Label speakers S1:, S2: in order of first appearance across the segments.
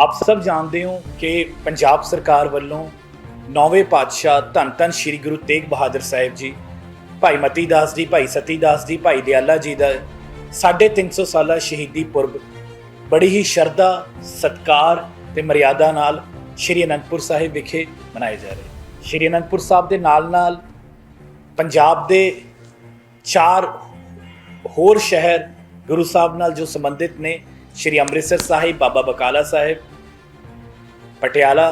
S1: ਆਪ ਸਭ ਜਾਣਦੇ ਹੋ ਕਿ ਪੰਜਾਬ ਸਰਕਾਰ ਵੱਲੋਂ ਨੌਵੇਂ ਪਾਤਸ਼ਾਹ ਧੰਨ ਧੰਨ ਸ੍ਰੀ ਗੁਰੂ ਤੇਗ ਬਹਾਦਰ ਸਾਹਿਬ ਜੀ, ਭਾਈ ਮਤੀ ਦਾਸ ਜੀ, ਭਾਈ ਸਤੀ ਦਾਸ ਜੀ, ਭਾਈ ਦਿਆਲਾ ਜੀ ਦਾ 350 ਸਾਲਾ ਸ਼ਹੀਦੀ ਪੁਰਬ ਬੜੀ ਹੀ ਸ਼ਰਧਾ, ਸਤਕਾਰ ਤੇ ਮਰਿਆਦਾ ਨਾਲ ਸ਼੍ਰੀ ਅਨੰਦਪੁਰ ਸਾਹਿਬ ਵਿਖੇ ਮਨਾਏ ਜਾ ਰਹੇ ਸ਼੍ਰੀ ਅਨੰਦਪੁਰ ਸਾਹਿਬ ਦੇ ਨਾਲ ਨਾਲ ਪੰਜਾਬ ਦੇ ਚਾਰ ਹੋਰ ਸ਼ਹਿਰ ਗੁਰੂ ਸਾਹਿਬ ਨਾਲ ਜੋ ਸੰਬੰਧਿਤ ਨੇ ਸ਼੍ਰੀ ਅੰਮ੍ਰਿਤਸਰ ਸਾਹਿਬ, ਬਾਬਾ ਬਕਾਲਾ ਸਾਹਿਬ, ਪਟਿਆਲਾ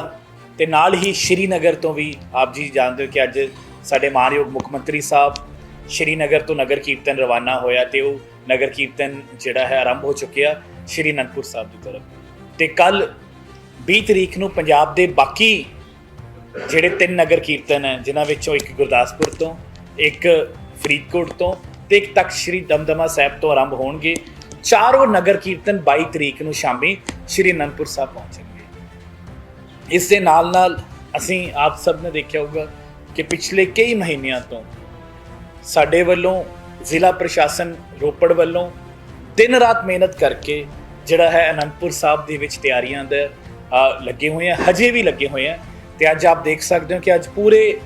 S1: ਤੇ ਨਾਲ ਹੀ ਸ਼੍ਰੀਨਗਰ ਤੋਂ ਵੀ ਆਪ ਜੀ ਜਾਣਦੇ ਹੋ ਕਿ ਅੱਜ ਸਾਡੇ ਮਾਨਯੋਗ ਮੁੱਖ ਮੰਤਰੀ ਸਾਹਿਬ ਸ਼੍ਰੀਨਗਰ ਤੋਂ ਨਗਰ ਕੀਰਤਨ ਰਵਾਨਾ ਹੋਇਆ ਤੇ ਉਹ ਨਗਰ ਕੀਰਤਨ ਜਿਹੜਾ ਹੈ ਆਰੰਭ ਹੋ ਚੁੱਕਿਆ ਸ਼੍ਰੀ ਅਨੰਦਪੁਰ ਸਾਹਿਬ ਦੀ ਤਰਫ। ਤੇ ਕੱਲ 20 ਤਰੀਕ ਨੂੰ ਪੰਜਾਬ ਦੇ ਬਾਕੀ ਜਿਹੜੇ ਤਿੰਨ ਨਗਰ ਕੀਰਤਨ ਹੈ, ਜਿਨ੍ਹਾਂ ਵਿੱਚੋਂ ਇੱਕ ਗੁਰਦਾਸਪੁਰ ਤੋਂ, ਇੱਕ ਫਰੀਦਕੋਟ ਤੋਂ ਤੇ ਇੱਕ ਤੱਕ ਸ੍ਰੀ ਦਮਦਮਾ ਸਾਹਿਬ ਤੋਂ ਆਰੰਭ ਹੋਣਗੇ। ਚਾਰੋਂ ਨਗਰ ਕੀਰਤਨ 22 ਤਰੀਕ ਨੂੰ ਸ਼ਾਮੀ ਸ੍ਰੀ ਅਨੰਦਪੁਰ ਸਾਹਿਬ ਪਹੁੰਚਣਗੇ ਇਸ ਦੇ ਨਾਲ ਨਾਲ ਅਸੀਂ ਆਪ ਸਭ ਨੇ ਦੇਖਿਆ ਹੋਊਗਾ ਕਿ ਪਿਛਲੇ ਕਈ ਮਹੀਨਿਆਂ ਤੋਂ ਸਾਡੇ ਵੱਲੋਂ ਜ਼ਿਲ੍ਹਾ ਪ੍ਰਸ਼ਾਸਨ ਰੋਪੜ ਵੱਲੋਂ ਦਿਨ ਰਾਤ ਮਿਹਨਤ ਕਰਕੇ ਜਿਹੜਾ ਹੈ ਅਨੰਦਪੁਰ ਸਾਹਿਬ ਦੇ ਵਿੱਚ ਤਿਆਰੀਆਂ ਦੇ ਲੱਗੇ ਹੋਏ ਆ, ਹਜੇ ਵੀ ਲੱਗੇ ਹੋਏ ਆ। ਤੇ ਅੱਜ ਆਪ ਦੇਖ ਸਕਦੇ ਹੋ ਕਿ ਅੱਜ ਪੂਰੇ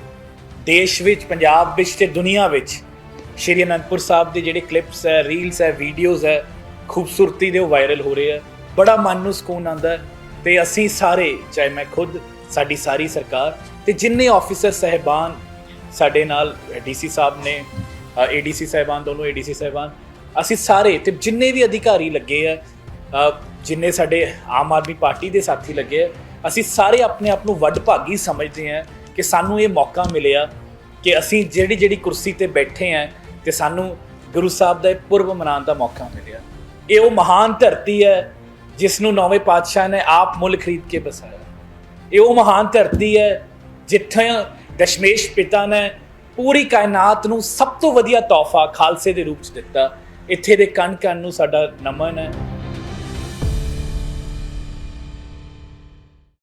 S1: ਦੇਸ਼ ਵਿੱਚ, ਪੰਜਾਬ ਵਿੱਚ ਤੇ ਦੁਨੀਆ ਵਿੱਚ ਸ਼੍ਰੀ ਅਨੰਦਪੁਰ ਸਾਹਿਬ ਦੇ ਜਿਹੜੇ ਕਲਿੱਪਸ ਹੈ ਰੀਲਸ ਹੈ ਵੀਡੀਓਜ਼ ਹੈ ਖੂਬਸੂਰਤੀ ਦੇ ਉਹ ਵਾਇਰਲ ਹੋ ਰਹੇ ਆ। ਬੜਾ ਮਨ ਨੂੰ ਸਕੂਨ ਆਉਂਦਾ ਹੈ ਤੇ ਅਸੀਂ ਸਾਰੇ, ਚਾਹੇ ਮੈਂ ਖੁਦ, ਸਾਡੀ ਸਾਰੀ ਸਰਕਾਰ ਤੇ ਜਿੰਨੇ ਆਫੀਸਰ ਸਹਿਬਾਨ ਸਾਡੇ ਨਾਲ, ਡੀਸੀ ਸਾਹਿਬ ਨੇ ਏਡੀਸੀ ਸਾਹਿਬਾਨ, ਦੋਨੋਂ ਏਡੀਸੀ ਸਾਹਿਬਾਨ, ਅਸੀਂ ਸਾਰੇ ਤੇ ਜਿੰਨੇ ਵੀ ਅਧਿਕਾਰੀ ਲੱਗੇ ਆ ਜਿੰਨੇ ਸਾਡੇ ਆਮ ਆਦਮੀ ਪਾਰਟੀ ਦੇ ਸਾਥੀ ਲੱਗੇ ਆ, ਅਸੀਂ ਸਾਰੇ ਆਪਣੇ ਆਪ ਨੂੰ ਵੱਡ ਭਾਗੀ ਸਮਝਦੇ ਹਾਂ ਕਿ ਸਾਨੂੰ ਇਹ ਮੌਕਾ ਮਿਲਿਆ ਕਿ ਅਸੀਂ ਜਿਹੜੀ ਜਿਹੜੀ ਕੁਰਸੀ ਤੇ ਬੈਠੇ ਆ ਤੇ ਸਾਨੂੰ ਗੁਰੂ ਸਾਹਿਬ ਦਾ ਇਹ ਪੁਰਬ ਮਨਾਉਣ ਦਾ ਮੌਕਾ ਮਿਲਿਆ। ਇਹ ਉਹ ਮਹਾਨ ਧਰਤੀ ਹੈ ਜਿਸ ਨੂੰ ਨੌਵੇਂ ਪਾਤਸ਼ਾਹ ਨੇ ਆਪ ਮੁੱਲ ਖਰੀਦ ਕੇ ਬਸਾਇਆ। ਇਹ ਉਹ ਮਹਾਨ ਧਰਤੀ ਹੈ ਜਿੱਥੇ ਦਸ਼ਮੇਸ਼ ਪਿਤਾ ਨੇ ਪੂਰੀ ਕਾਇਨਾਤ ਨੂੰ ਸਭ ਤੋਂ ਵਧੀਆ ਤੋਹਫਾ ਖਾਲਸੇ ਦੇ ਰੂਪ ਚ ਦਿੱਤਾ। ਇੱਥੇ ਦੇ ਕਣ ਕਣ ਨੂੰ ਸਾਡਾ ਨਮਨ ਹੈ।